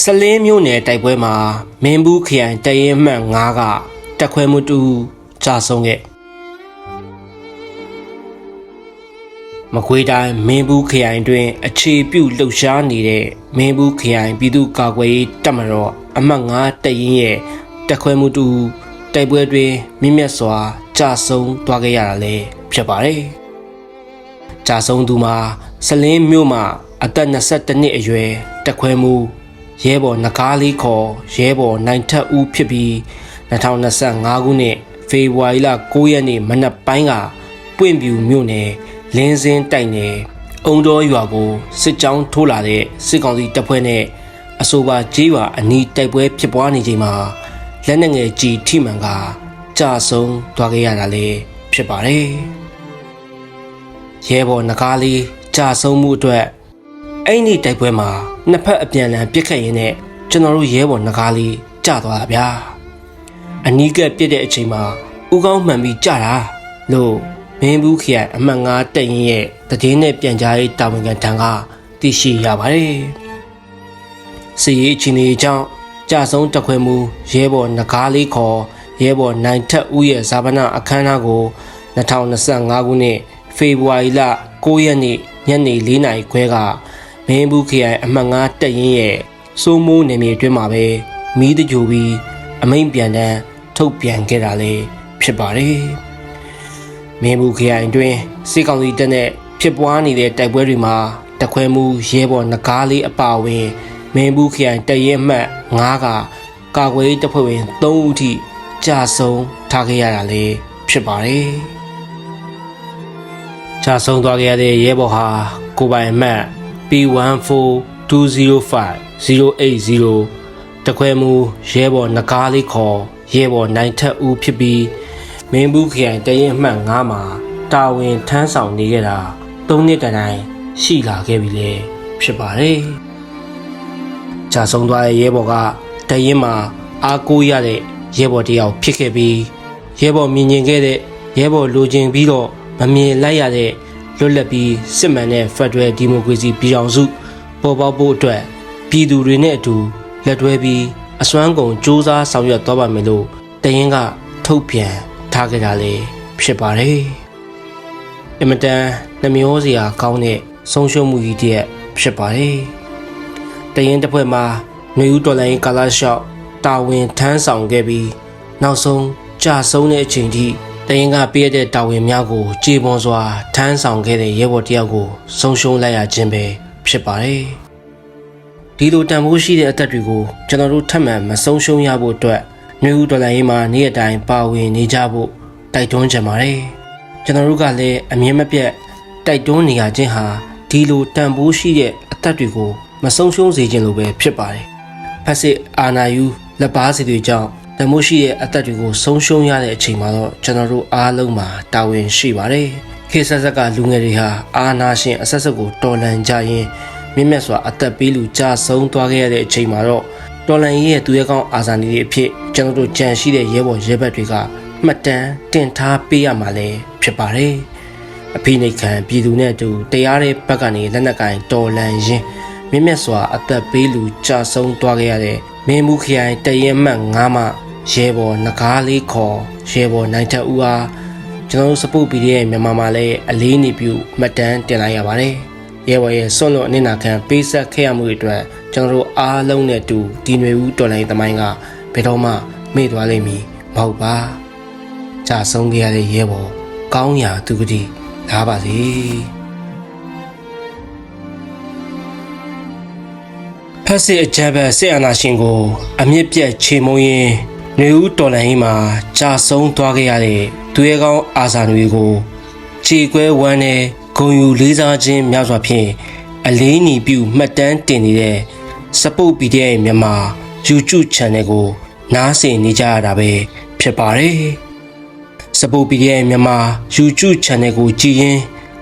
စလင်းမြို့နယ်တိုက်ပွဲမှာမင်းဘူးခရိုင်တရင်မှန်9ကတက်ခွဲမှုတူကြာဆုံးခဲ့မကွေးတိုင်းမင်းဘူးခရိုင်တွင်အခြေပြုလှုပ်ရှားနေတဲ့မင်းဘူးခရိုင်ပြည်သူ့ကာကွယ်ရေးတပ်မတော်အမှတ်9တရင်ရဲ့တက်ခွဲမှုတူတိုက်ပွဲတွင်မြင့်မြတ်စွာကြာဆုံးသွားခဲ့ရတာလည်းဖြစ်ပါတယ်။ကြာဆုံးသူမှာစလင်းမြို့မှာအသက်22နှစ်အရွယ်တက်ခွဲမှု ရဲဘော်နဂါးလေးခေါ်ရဲဘော်နိုင်ထက်ဦးဖြစ်ပြီး2025ခုနှစ်ဖေဖော်ဝါရီလ9ရက်နေ့မနက်ပိုင်းကပွင့်ပြူမြို့နယ်လင်းစင်းတိုက်နယ်အုံတော်ရွာကိုစစ်ကြောင်းထိုးလာတဲ့စစ်ကောင်စီတပ်ဖွဲ့နဲ့အဆိုပါကြေးရွာအနီးတိုက်ပွဲဖြစ်ပွားနေချိန်မှာလက်နက်ငယ်ကြီးထိမှန်ကကြာဆုံးသွားခဲ့ရတာလည်းဖြစ်ပါတယ်ရဲဘော်နဂါးလေးကြာဆုံးမှုအတွက်အဲ့ဒီတိုက်ပွဲမှာ နှစ်ဖက်အပြန်အလှန်ပစ်ခတ်ရင်းနဲ့ကျွန်တော်တို့ရဲဘော်နဂါးလေးကြာသွားတာဗျာအနီးကပ်ပြစ်တဲ့အချိန်မှာဥကောင်းမှန်ပြီးကြာတာလို့မင်းဘူးခရိုင်အမှတ်9တက်ရင်ရဲ့တည်င်းနဲ့ပြန်ကြားရေးတာဝန်ခံထံကသိရှိရပါတယ်စီရေးချင်းတွေကြောင့်ကြာဆုံးတက်ခွဲမှုရဲဘော်နဂါးလေးခေါ်ရဲဘော်နိုင်ထက်ဦးရဲ့ဇာပနာအခမ်းအနားကို2025ခုနှစ်ဖေဖော်ဝါရီလ9ရက်နေ့ညနေ4နာရီခွဲက မင်းဘူးခရိုင်အမှတ်9တက်ရင်ရဲ့စိုးမိုးနေမြေအတွင်းမှာပဲမီးတကြိုပြီးအမိန်ပြန်တန်းထုတ်ပြန်ခဲ့တာလည်းဖြစ်ပါတယ်မင်းဘူးခရိုင်အတွင်းစစ်ကောင်စီတပ်နဲ့ဖြစ်ပွားနေတဲ့တိုက်ပွဲတွေမှာတခွဲမှုရဲဘော်နဂါးလေးအပါအဝင်မင်းဘူးခရိုင်တရဲမှတ်9ကကာကွယ်ရေးတပ်ဖွဲ့ဝင်3ဦးထိကြာဆုံးထားခဲ့ရတာလည်းဖြစ်ပါတယ်ကြာဆုံးသွားခဲ့ရတဲ့ရဲဘော်ဟာကိုပိုင်အမှတ် P14205-080 တခွဲမှုရဲဘော်နဂါးလေးခေါ်ရဲဘော်နိုင်ထက်ဦးဖြစ်ပြီးမင်းဘူးခရိုင်တရင်မှတ်9မှာတာဝန်ထမ်းဆောင်နေခဲ့တာ3နှစ်တိုင်တိုင်ရှိလာခဲ့ပြီလေဖြစ်ပါတယ်။ကြာဆုံးသွားတဲ့ရဲဘော်ကတရင်မှာအားကိုးရတဲ့ရဲဘော်တစ်ယောက်ဖြစ်ခဲ့ပြီးရဲဘော်မြင်ကျင်ခဲ့တဲ့ရဲဘော်လိုချင်ပြီးတော့မမြင်လိုက်ရတဲ့ လွတ်လပ်ပြီးစစ်မှန်တဲ့ Federal Democracy ပြည်အောင်စုပေါ်ပေါက်ဖို့အတွက်ပြည်သူတွေနဲ့အတူလက်တွဲပြီးအစွမ်းကုန်စ조사ဆောင်ရွက်သွားပါမယ်လို့တရင်ကထုတ်ပြန်ထားကြတာလေဖြစ်ပါတယ်။အင်မတန်နှမျောစရာကောင်းတဲ့ဆုံးရှုံးမှုကြီးတစ်ဖြစ်ပါတယ်။တရင်တစ်ဖွဲ့မှာຫນွေဦးတော်လိုင်းကာလာရှော့တာဝန်ထမ်းဆောင်ခဲ့ပြီးနောက်ဆုံးကြာဆုံးတဲ့အချိန်ထိ တရင်ကပြည့်တဲ့တာဝန်များကိုကြေပွန်စွာထမ်းဆောင်ခဲ့တဲ့ရဲဘော်တယောက်ကိုဆုံးရှုံးလိုက်ရခြင်းပဲဖြစ်ပါတယ်။ဒီလိုတန်ဖိုးရှိတဲ့အသက်တွေကိုကျွန်တော်တို့ထပ်မံမဆုံးရှုံးရဖို့အတွက်နှွေဦးတော်လိုင်းရေးမှာနေ့အတိုင်းပါဝင်နေကြဖို့တိုက်တွန်းကြပါတယ်။ကျွန်တော်တို့ကလည်းအမြင်မပြတ်တိုက်တွန်းနေရခြင်းဟာဒီလိုတန်ဖိုးရှိတဲ့အသက်တွေကိုမဆုံးရှုံးစေခြင်းလိုပဲဖြစ်ပါတယ်။ဖက်စစ်အာနာယူလက်ပါစီတွေကြောင့် တမိုးရှိတဲ့အသက်တွေကိုဆုံးရှုံးရတဲ့အချိန်မှာတော့ကျွန်တော်တို့အားလုံးမှာတာဝန်ရှိပါတယ်။ခေတ်ဆက်ဆက်ကလူငယ်တွေဟာအာနာရှင်အဆက်ဆက်ကိုတော်လှန်ကြရင်မြင့်မြတ်စွာအသက်ပေးလူကြဆုံးသွားခဲ့ရတဲ့အချိန်မှာတော့တော်လန်ရေးရဲ့သူရဲကောင်းအာဇာနည်တွေအဖြစ်ကျွန်တော်တို့ကြံရှိတဲ့ရဲဘော်ရဲဘက်တွေကမှတ်တမ်းတင်ထားပေးရမှာလဲဖြစ်ပါတယ်။အဖိနှိတ်ခံပြည်သူနဲ့အတူတရားတဲ့ဘက်ကနေလက်နက်ကင်တော်လန်ရင်မြင့်မြတ်စွာအသက်ပေးလူကြာဆုံးသွားခဲ့ရတဲ့မင်းမှုခရိုင်တရင်မှတ်9မှ ရဲဘော်နဂါးလေးခေါ်ရဲဘော်နိုင်ထက်ဦးအားကျွန်တော်တို့စပုတ်ပီဒီရဲ့မြန်မာမှာလည်းအလေးနေပြုမှတ်တမ်းတင်လိုက်ရပါတယ်။ရဲဘော်ရဲ့ဆွန့်လွတ်အနစ်နာခံပေးဆက်ခဲ့ရမှုတွေအတွက်ကျွန်တော်တို့အားလုံးနဲ့အတူဒီຫນွေဦးတော်လိုင်းသမိုင်းကဘယ်တော့မှမေ့သွားလိမ့်မည်မဟုတ်ပါ။ကြာဆုံးခဲ့ရတဲ့ရဲဘော်ကောင်းရာသူကတိလာပါစေ။ဖက်စစ်အကြမ်းဖက်စစ်အာဏာရှင်ကိုအမြင့်ပြတ်ချေမှုန်းရင်း ຫນွေဦးတော်လိုင်းမှာကြာဆုံးသွားခဲ့ရတဲ့သူရဲကောင်းအာဇာနွေကိုခြေကွဲဝမ်းနဲ့ဂုံယူလေးစားခြင်းများစွာဖြင့်အလေးညီပြုမှတ်တမ်းတင်နေတဲ့စပုတ် PDF မြန်မာ YouTube Channel ကို နားဆင်နေကြရတာပဲဖြစ်ပါတယ်။စပုတ် PDF မြန်မာ YouTube Channel ကိုကြည်ရင်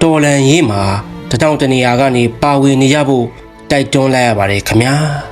တော်လန်ရေးမှာတထောင်တနေရာကနေပါဝင်နေကြဖို့တိုက်တွန်းလိုက်ရပါတယ်ခင်ဗျာ။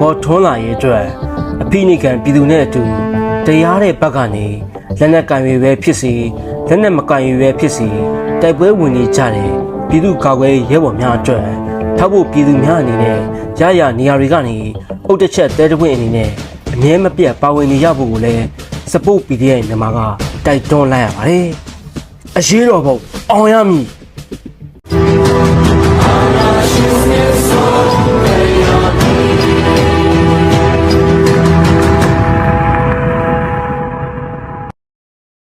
ပေါ်ထွန်းလာရေးအတွက်အဖိနိကန်ပြည်သူနဲ့အတူတရားတဲ့ဘက်ကနေလက်နက်ကင်ရွေပဲဖြစ်စီလက်နက်မကင်ရွေပဲဖြစ်စီတိုက်ပွဲဝင်နေကြတဲ့ပြည်သူကာကွယ်ရေးရဲဘော်များအတွက်ထောက်ဖို့ပြည်သူများအနေနဲ့ရရနေရာတွေကနေအုတ်တစ်ချက်တဲတပွင့်အနေနဲ့အမြဲမပြတ်ပါဝင်နေရဖို့ကိုလည်း support PDF မြန်မာကတိုက်တွန်းလိုက်ရပါတယ်အရေးတော်ပုံအောင်ရမည်